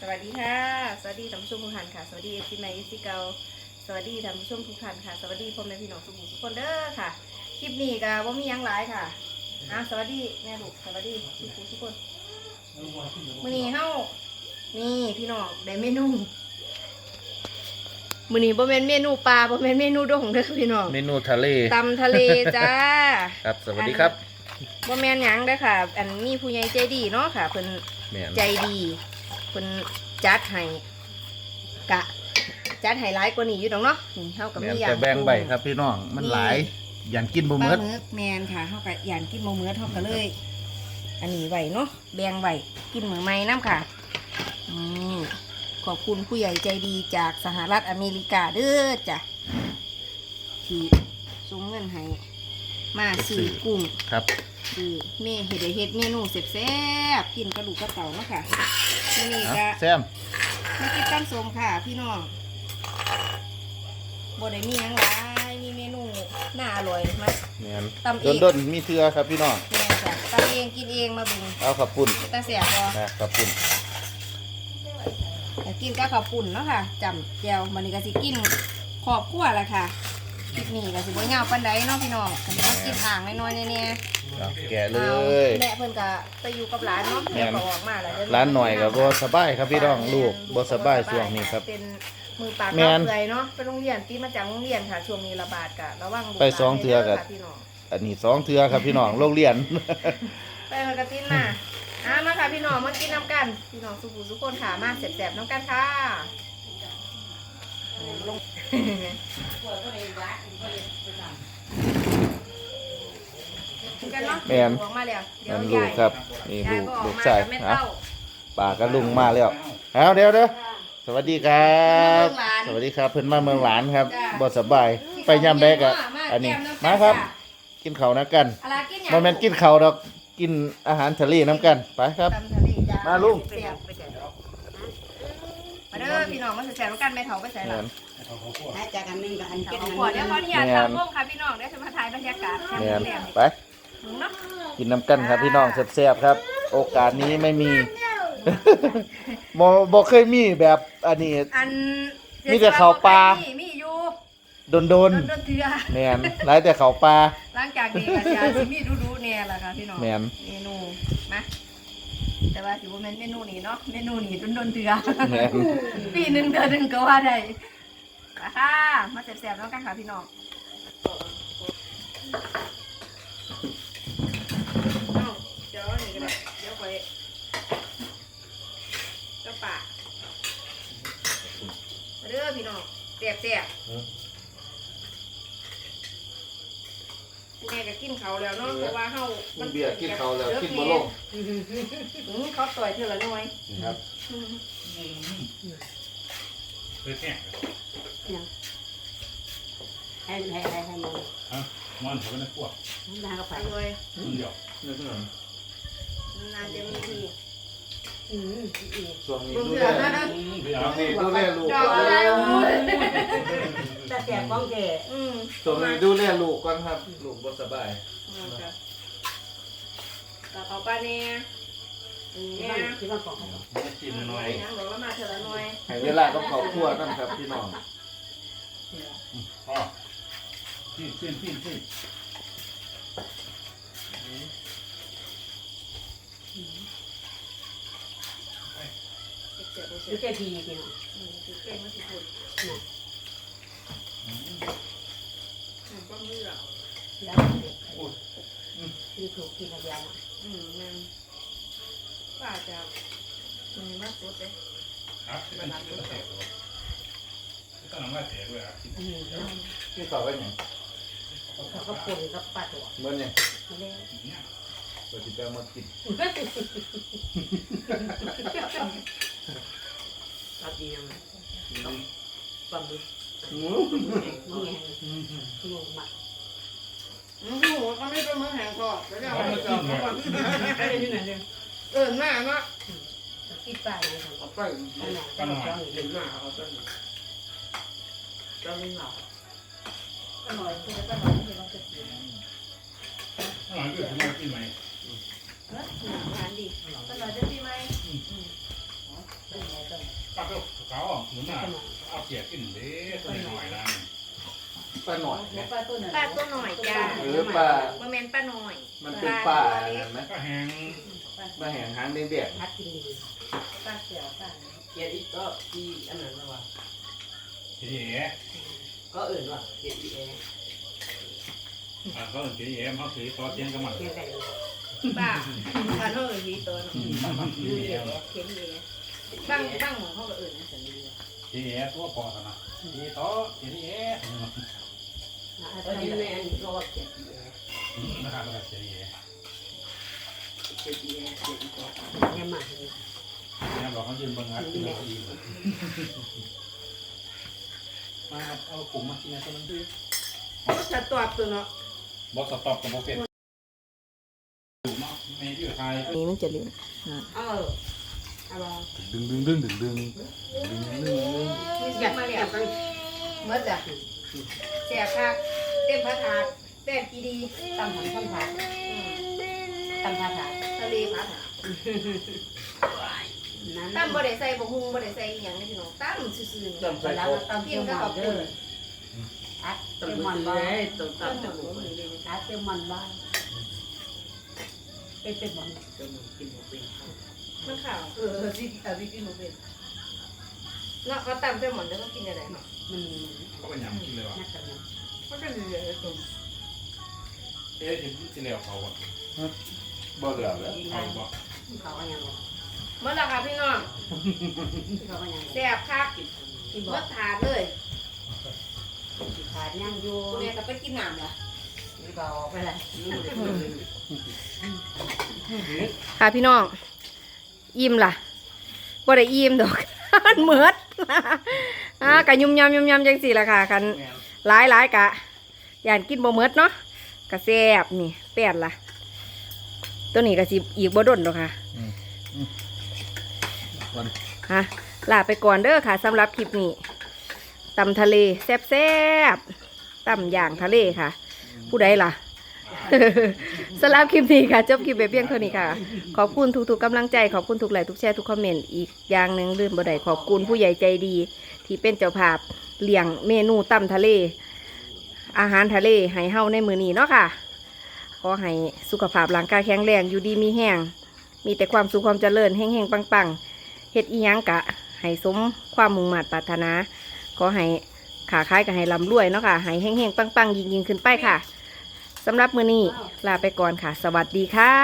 สวัสดีค่ะ สวัสดีท่านผู้ชมทุกท่านค่ะ สวัสดีเอฟซีแมเอฟซีเกาสวัสดีท่านผู้ชมทุกท่านค่ะ สวัสดีพ่อแม่พี่น้องทุกผู้ทุกคนเด้อค่ะ คลิปนี้ก็ว่ามีหยังหลายค่ะอะสวัสดีแม่ลูกสวัสดีทุกผู้ทุกคนมื้อนี้เฮานี่พี่น้องได้เมนูมื้อนี้บ่แม่นเมนูปลาบ่แม่นเมนูดองเด้อพี่น้องเมนูทะเลตำทะเลจ้า ครับ สวัสดีครับบ่แม่นหยังเด้อค่ะ อันมีผู้ใหญ่ใจดีเนาะค่ะเพิ่นแม่นใจดี เพิ่นจัดให้กะจัดให้หลายกว่านี้อยู่ดอกเนาะนี่เฮากับแม่นมีอย่างแต่แบ่งใบครับพี่น้องมันหลายอย่างกินบ่ปหมลาดหมึกแมนค่ะเฮาก็ย่านกินบ่มื้อเฮาก็เลย อันนี้ไว้เนาะแบ่งไว้กินมื้อใหม่นํค่ะอืมขอบคุณผู้ใหญ่ใจดีจากสหรัฐอเมริกาเด้อจ้ะที่ส่งเงินให้ มาซื้อกุ้งครับคือเมเฮ็ดให้เฮ็ดเมนูแซ่บๆกินกระดูกกระเต่าเนาะค่ะมื้อนี้เอาก็แซมมากินตั้มสมค่ะพี่น้องบ่ได้มีหยังหลายมีเมนูน่าอร่อยมาแม่นตำเองด้นๆมีเทือครับพี่น้องแม่จ้ะตำเองกินเองมาเบุงเอาขับปุ่นตาแสบบ่นะขับปุ่นแต่กินกับข้าวปุ่นเนาะค่ะจำแจวมันนี้ก็สิกินขอบครัวละค่ะค ลิปนี้ก็สิบ่ยาวปานใดเนาะพี่น้องก็สิมากินอ่างน้อยๆแน่เอาแกะๆเลเอาย แม่เพิ่นก็ไปอยู่กับหลานเนาะแม่เพิ่นน ก็ออกมาแล้วเดี๋ยวร้านหน่อยกับบ่สบายครับพี่น้องลูกบ่สบายช่วงนี้ครับ เป็นมือปากแม่เกานเปื่อยเนาะไปโรงเรียนตีมาจากโรงเรียนค่ะช่วงนี้ระบาดกะระวังลูกไปสองเทื่อหกัลานด้ค่ะพี่น้อง อันนี้สองเทือครับพี่น้องโรงเรียน ไปมากระตินมาอะมาค่ะพี่น้องมากินน้ำกัน พี่น้องสุขุสุกคนค่ะมาแสบๆน้ำกันค่ะลง กินกันเนาะแม่นออกมาแล้วเดี๋ยวนั่นลูยากยครับ นี่ยายลูกก็ออลูกกมาชายกับแม่นะเต้า ป่ากับลุงมาแล้วเอาเดี๋ยวเด้อสวัสดีครับ เมืองหลานสวัสดีครับเพิ่นมาเมืองหลานครับจ้ะบ่สบายไปย่ำแดกอะอันนี้มาครับกินข้าวน้ำกันอะไรกินหยังบ่แม่นกินข้าวดอกกินอาหารทะเลน้ำกันไปครับ ตำทะเลจ้ะมาลุงไปเดี๋ยวไปเดี๋ยวมาเด้อพี่น้องมาแสบๆน้ำกันแม่เฒ่าไปใส่หลัง ถ้าจากอันหนึงกับอันเดี๋เป็ยนวอันขอเดี๋ยวขออนุญาตทำร่วมค่ะพี่น้องเดี๋ยวจะมาถ่ายบรรยากาศทางแม่นแหลมไป ถึงเนาะกินน้ำกันครับพี่น้องแซ่บๆครับ โอกาสนี้ไม่มี บ่บ่เคยมีแบบอันนี้ อันมีแต่ข้าวปลา มีมีอยู่โดนโดนเถื่อๆแม่นหลายแต่ข้าวปลา หลังจากนี้ก็จะสิมีดูๆแน่ละค่ะพี่น้องแม่น เมนูมาแต่ว่าถือว่าเป็นเมนูนี้เนาะเมนูนี้โดนๆเถื่อแม่นปีหนึ่งเดือนหนึ่งก็ว่าได้ มาค่ะ มาแซ่บๆแล้วกันค่ะพี่น้องเอาเดี๋ยวนี่ก็ได้เดี๋ยวไปเจ้าป่ามาเด้อพี่น้องแซ่บแซ่บแม่ก็กินเขาวแล้วเนาะเพราะว่าเฮามัเบียร์กินข้าวแล้วกินบ่ลงอืมเขาต่อยเธอละหน่อยครับอื มให้ให้ให้ให้มันมันเขาเป็นพวกน้าก็ไปอร่อยมันเดียวนานจะมีทีอืมอีกช่วงนี้เบิ่งดูเถื่แลอนะนะพี่เอานี่ดูแลลูกดอกอะไรโอ้ยแต่แสบของแกอืมช่วงนี้ดูแลลูกก่อนครับลูกบ่สบายครับต่อเขาป้าเนี่ยอืมที่เนี่ยบ้านที่บ้านของเขาไม่กินหน่อยยังบอกว่ามาเถอะละหน่อยให้เวลาต้องเข้าครัวนั่นครับพี่น้อง พ่อที่ที่ที่ที่เจ็บๆหรือแค่พี่น้องอืมคือเก่งมาสิพูดอืมก็มืออะแล้วเด็กคือถูกกินอะไรอย่างอืมนั่นป้าจะอืมมาสุดเลยครับที่เป็นที่แตก ต้องน้ำลายแตกด้วยอะอืมพี่ข้าวก็หยังเขาก็ปนกับปลาตัวเหมือนหยังไม่ได้เนี่ยบ่สิไปเอามากินรับดีนะปลาหมึกหมูนี่ไงหมูหมักอืมโหเขาไม่เป็นมือแหงก่อนแล้วเดี๋ยวเอาไปจอบเขาก่อนอะไรนี่ไหนเนี่ยเออหน้าเนาะกินปลาอะไรของเอาไปอันไหนก็ลองลองเห็นหน้าเขาต้น เราไม่เหงาอร่อยคือจะอร่อยที่เราจะกินอร่อยก็ถึงมากินไหมเออทานดิอร่อยจะดีไหมป้าก็เขาหมุนหน้าเอาเกียร์กินเด้ตัวหน่อยนะป้าหน่อยไหมปลาตัวหน่อยจ้าเออป้าบ่แม่นปลาหน่อย มันเป็นป้าตัวอะไรเล็กไหมก็แห้งมาแหงหางแดงพัดกินดีปลาเขียวปลาเกียร์อีกก็ที่อันนั้นแล้วว่ะ เจ๊แย่ก็อื่นว่ะเจ๋ดเองอะเขาเจ๊แย่มาสีต่อเทียนกันมาเจ็ดแรงบ้าบ้าเขาอื่นทีตัวน้องเจ๊แย่เข็มแย่บ้างบ้างของเขาก็อื่นนะสันดีเจ๊แย่ตัวปอดนะสีต่อเจ๊แย่ตอนนี้แม่อันนี้รอดเจ็ดแย่นะครับเจ๊แย่เจ็ดแย่เจ็ดต่อแย่มาเนี่ยบอกเขายืนบังคับกินแล้วดีเลย มาเอากลุ่มมากินนะตัวนั้นด้วยจะตัวตัวเนาะบอกสต็อปกับโบเป็ดดูเนาะในที่อยู่ไทยนี่มันจะเลี้ยงเออเอาลองดึงดึงดึงดึงดึงดึงดึงดึงมีอสิยากมาอเลี้ยยางกไปเมื่อจ้ะแสบคักเต็มพระถาดแป้งกีดีตำหันตำถาดตำถาดถาดทะเลพระถาด นั้นตั้มบ่ได้ใส่บ่ฮุงบ่ได้ใส่อีหยังนี่พี่น้องตั้มซื่อๆจำใส่แล้วโคตำเจียวมันเด้ออัดเจีตำยวมืมันอบ้าเลยตำตั้มตำหตำมูมือนี่เลยอัดเจียวมันบ้าเป็นเป็นมันตำมือกินหมดเป็นมันขาวเออสิเอาสิกินบ่เป็นเนาะเขาตั้มเต็มหมดแล้วก็กินได้เนาะมันเขาเป็นยำกินเลยว่ะนักกันนะมันก็เหลือๆตรงเอ๊ะที่ที่เลี้ยวเขาอะบ่เหลือแล้วกินเขาได้บอกเขาก็ยังบอก เมื่อละค่ะพี่น้องเขาก็ยังแซ่บคักกินบเมื่ออถาดเลยขาดยังอยู่กูเนี่ยก็ไปกินน้ำล่ะนี่ก็ไปเลยค่ะพี่น้อง อิ่มล่ะบ่ได้อิ่มดอก มันเหมือดอ่ากะยุ่มยำยุ่มยำจังสี่ละค่ะกันหลายหลายกะย่านกินบ่เหมือดเนาะกะแซ่บนี่แป้นล่ะ ตัวนี้ก็สิอีกบ่ดนดอกค่ะ วันฮะลาไปก่อนเด้อค่ะสำหรับคลิปนี้ตำทะเลแซ่บๆตำอย่างทะเลค่ะ ผู้ใดล่ะ สำหรับคลิปนี้ค่ะ จบคลิปไปเพียงเท่านี้ค่ะ ขอบคุณทุกๆกำลังใจ ขอบคุณทุกไลค์ทุกแชร์ทุกคอมเมนต์อีกอย่างหนึ่งลืมบ่ได้ขอบคุณผู้ใหญ่ใจดี ที่เป็นเจ้าภาพเลี้ยงเมนูตำทะเล อาหารทะเลให้เฮาในมือนี้เนาะค่ะขอให้สุขภาพร่างกายแข็งแรงอยู่ดีมีแห้งมีแต่ความสุขความเจริญแห้งๆปังๆ เฮ็ดอีหยังกะให้สมความมุ่งมั่นปรารถนา ขอให้ขาค้ายกับให้ลำรวยเนาะค่ะให้แห้งๆปังๆ ยิงๆ ขึ้นไปค่ะสำหรับมือนี้ลาไปก่อนค่ะ สวัสดีค่ะ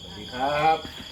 สวัสดีครับ